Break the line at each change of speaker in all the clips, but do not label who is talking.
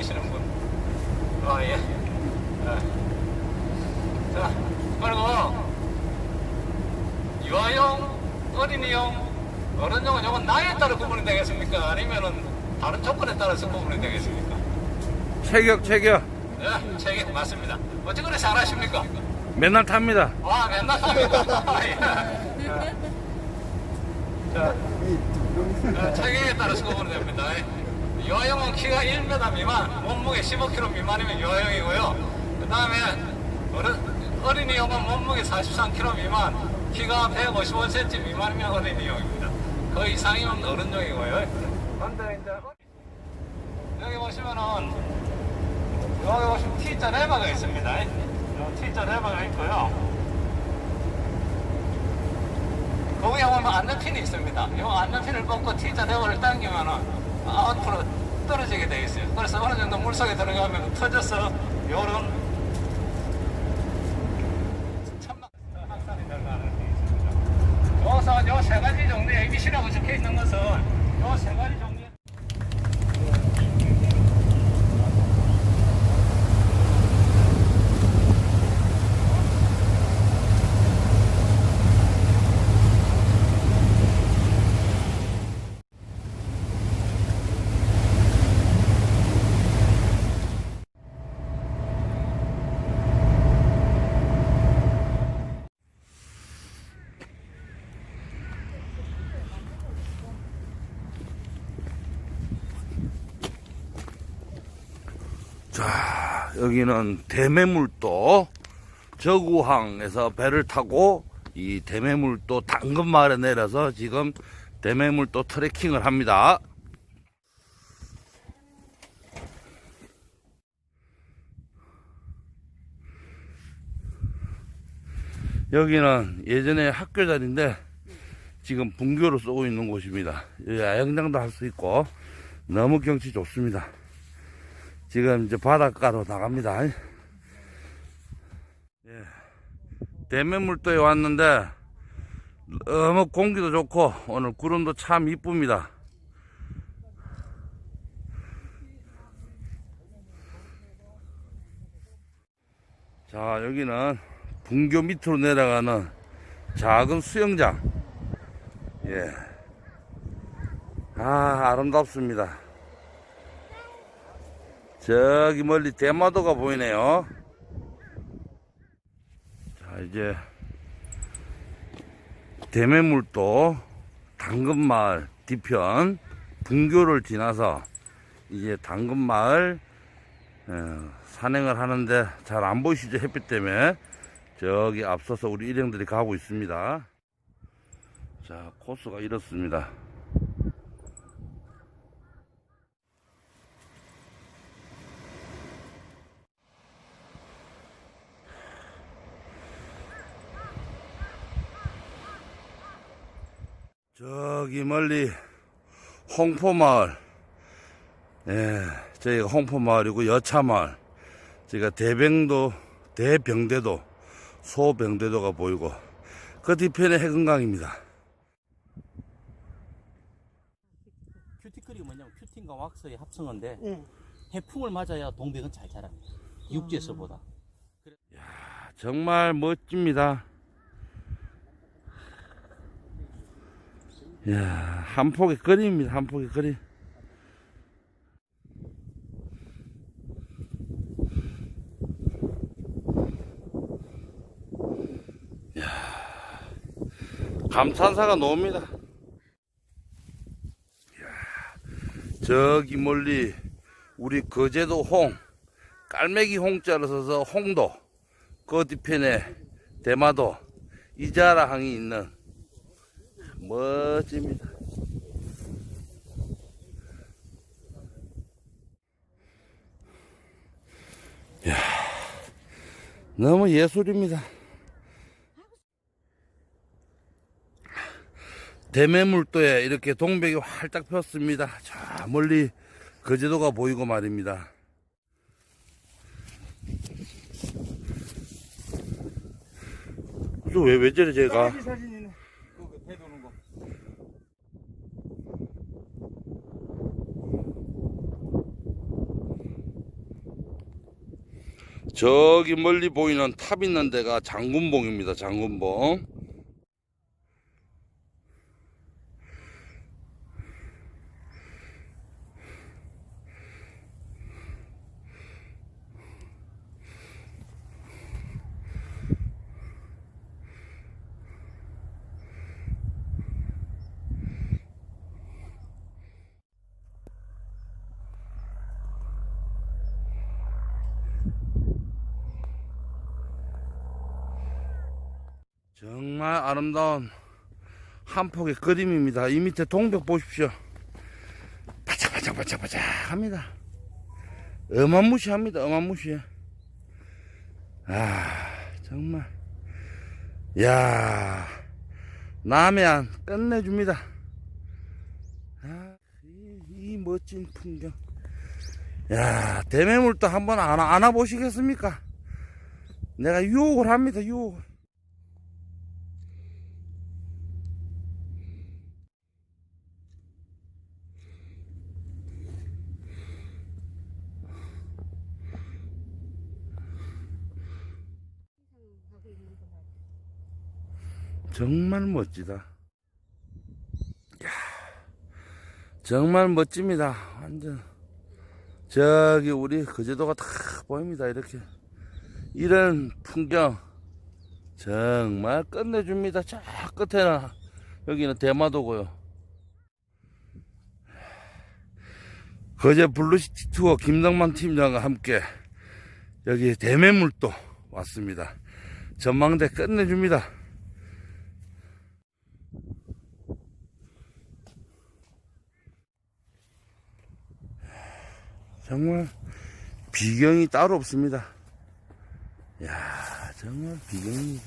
계시는 분? 아, 예. 네. 자, 그리고 유아용, 어린이용, 어른용은 요건 나이에 따라 구분이 되겠습니까? 아니면은 다른 조건에 따라서 구분이 되겠습니까?
체격 체격
네, 책이 맞습니다. 어찌 그래 잘하십니까?
맨날 탑니다.
아, 맨날 합니다. 예. 자, 어, 체격에 따라서 구분이 됩니다. 유 아용은 키가 1m 미만, 몸무게 15kg 미만이면 유아용이고요. 그 다음에 어른, 어린이용은 몸무게 43kg 미만, 키가 155cm 미만이면 어린이용입니다. 그 이상이면 어른용이고요. 근데 여기 보시면은 여기 보시면 T자 레버가 있습니다. 요 T자 레버가 있고요. 거기에 보면 안전핀이 있습니다. 이 안전핀을 꽂고 T자 레버를 당기면은 앞으로 떨어지게 되어 있어요. 그래서 어느 정도 물속에 들어가면 터져서 요런 확산이 들어가는 게 있습니다. 여기서 요세 가지 정도 ABC라고 적혀 있는 것은 요세 가지 정도
자, 여기는 대매물도 저구항에서 배를 타고 이 대매물도 당근마을에 내려서 지금 대매물도 트레킹을 합니다. 여기는 예전에 학교 자리인데 지금 분교로 쓰고 있는 곳입니다. 야영장도 할 수 있고 너무 경치 좋습니다. 지금 이제 바닷가로 나갑니다. 예. 대매물도에 왔는데 너무 공기도 좋고 오늘 구름도 참 이쁩니다. 자 여기는 분교 밑으로 내려가는 작은 수영장. 예. 아 아름답습니다. 저기 멀리 대마도가 보이네요. 자, 이제 대매물도 당근마을 뒤편 분교를 지나서 이제 당근마을 어, 산행을 하는데 잘 안 보이시죠? 햇빛 때문에 저기 앞서서 우리 일행들이 가고 있습니다. 자, 코스가 이렇습니다. 저기 멀리 홍포마을 예, 저희가 홍포마을이고 여차마을 저희가 대병도 대병대도 소병대도가 보이고 그 뒤편에 해금강입니다
큐티클이 뭐냐면 큐팅과 왁스의 합성어인데
예.
해풍을 맞아야 동백은 잘 자랍니다. 육지에서보다.
정말 멋집니다 야, 한 폭의 거리입니다 한 폭의 거리 감탄사가 나옵니다. 이야, 저기 멀리 우리 거제도 홍, 깔매기 홍자를 써서 홍도, 그 뒤편에 대마도, 이자라항이 있는 멋집니다. 이야, 너무 예술입니다. 대매물도에 이렇게 동백이 활짝 폈습니다. 저 멀리 거제도가 보이고 말입니다. 왜, 왜 저래, 제가?
사진이네. 그배 도는 거.
저기 멀리 보이는 탑 있는 데가 장군봉입니다. 장군봉. 정말 아름다운 한 폭의 그림입니다. 이 밑에 동벽 보십시오. 바짝바짝바짝바짝 합니다. 어마무시합니다. 어마무시해. 아, 정말. 야 남해안 끝내줍니다. 아, 이, 이 멋진 풍경. 야, 대매물도 한번 안아, 안아보시겠습니까? 내가 유혹을 합니다, 유혹을. 정말 멋지다. 야, 정말 멋집니다. 완전. 저기 우리 거제도가 다 보입니다. 이렇게. 이런 풍경. 정말 끝내줍니다. 저 끝에는, 여기는 대마도고요. 거제 블루시티 투어 김덕만 팀장과 함께 여기 대매물도 왔습니다. 전망대 끝내줍니다. 정말 비경이 따로 없습니다. 야 정말 비경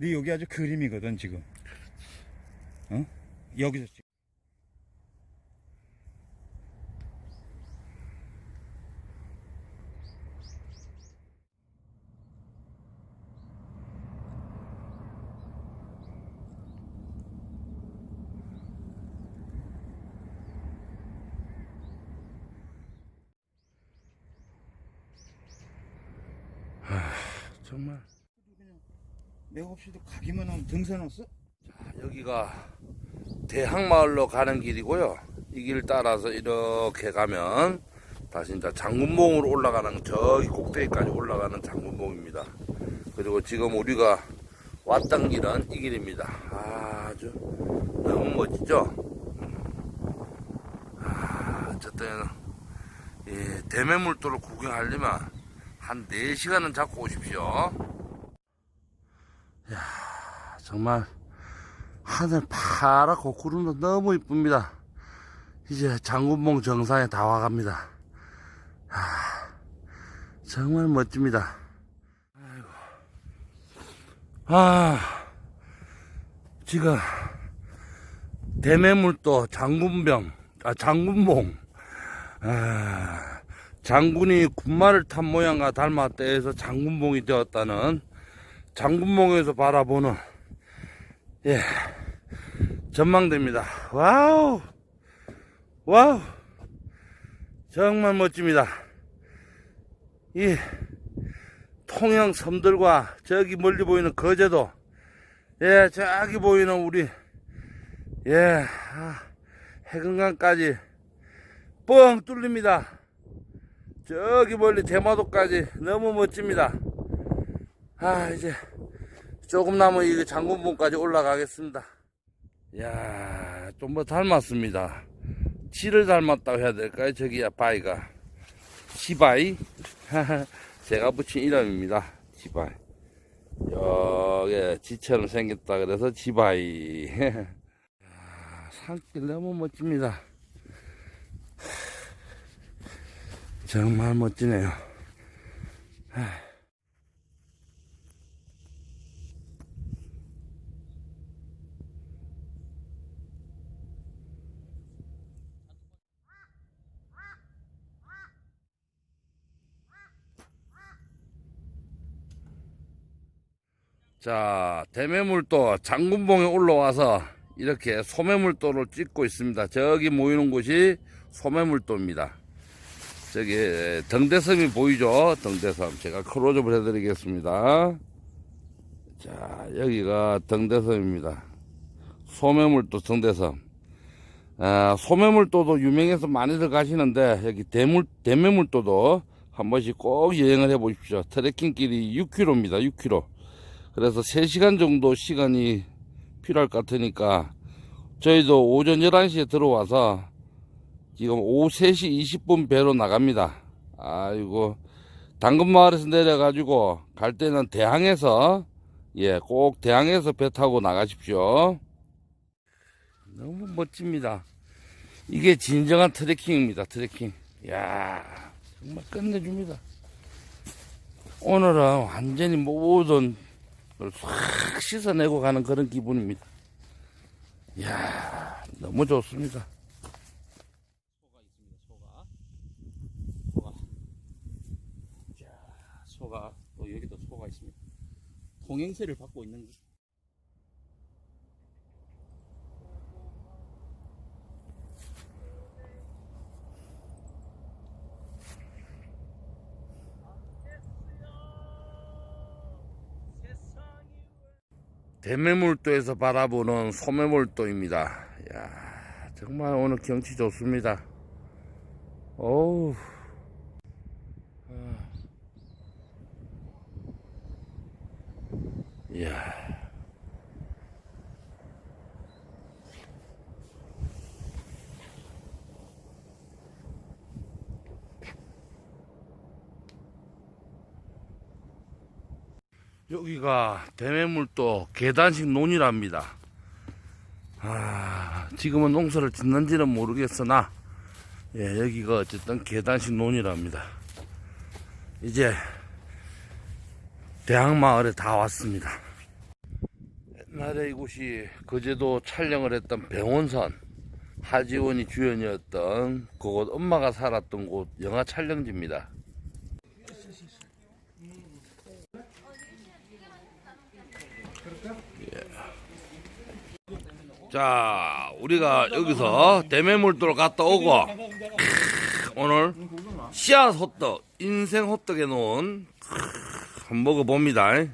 이네 여기 아주 그림이거든 지금. 어? 여기서 찍.
정말
내가 없이도 가기만 하면 등산 왔어?
여기가 대항마을로 가는 길이고요. 이 길 따라서 이렇게 가면 다시 이제 장군봉으로 올라가는 저기 꼭대기까지 올라가는 장군봉입니다. 그리고 지금 우리가 왔던 길은 이 길입니다. 아주 너무 멋지죠? 아, 저 때는 이 대매물도를 구경하려면 한 4시간은 잡고 오십시오. 정말 하늘 파랗고 구름도 너무 이쁩니다. 이제 장군봉 정상에 다 와갑니다. 아, 정말 멋집니다. 아이고. 아, 지금 대매물도 장군병, 아, 장군봉, 아, 장군이 군마를 탄 모양과 닮았다 해서 장군봉이 되었다는 장군봉에서 바라보는 예 전망대입니다. 와우 와우 정말 멋집니다. 이 통영 섬들과 저기 멀리 보이는 거제도 예 저기 보이는 우리 예 아, 해금강까지 뻥 뚫립니다. 저기 멀리 대마도까지 너무 멋집니다. 아 이제 조금 남은 이 장군봉까지 올라가겠습니다. 야, 좀 뭐 닮았습니다. 치를 닮았다고 해야 될까요? 저기야, 바위가. 시바이? 제가 붙인 이름입니다. 지바이. 여기 지처럼 생겼다 그래서 지바이. 야, 산길 너무 멋집니다. 정말 멋지네요. 자, 대매물도 장군봉에 올라와서 이렇게 소매물도를 찍고 있습니다. 저기 모이는 곳이 소매물도입니다. 저기 등대섬이 보이죠? 등대섬. 제가 크로즈업을 해드리겠습니다. 자, 여기가 등대섬입니다. 소매물도 등대섬. 아, 소매물도도 유명해서 많이들 가시는데 여기 대물 대매물도도 한 번씩 꼭 여행을 해 보십시오. 트레킹 길이 6km입니다. 6km. 그래서 3시간 정도 시간이 필요할 것 같으니까 저희도 오전 11시에 들어와서 지금 오후 3시 20분 배로 나갑니다. 아이고 당근마을에서 내려가지고 갈 때는 대항에서 예, 꼭 대항에서 배 타고 나가십시오. 너무 멋집니다. 이게 진정한 트레킹입니다. 트레킹. 야 정말 끝내줍니다. 오늘은 완전히 모든 걸 싹 씻어내고 가는 그런 기분입니다. 이야, 너무 좋습니다.
소가 있습니다. 소가. 소가. 자, 소가 또 여기도 소가 있습니다. 통행세를 받고 있는
대매물도에서 바라보는 소매물도입니다. 야 정말 오늘 경치 좋습니다. 어우. 아. 이야. 여기가 대매물도 계단식 논이랍니다. 아, 지금은 농사를 짓는지는 모르겠으나, 예, 여기가 어쨌든 계단식 논이랍니다. 이제, 대학마을에 다 왔습니다. 옛날에 이곳이 거제도 촬영을 했던 병원선, 하지원이 주연이었던 그곳 엄마가 살았던 곳 영화 촬영지입니다. 자, 우리가 여기서 대매물도로 갔다 오고, 크, 오늘 씨앗 호떡, 인생 호떡에 놓은 크, 한번 먹어봅니다.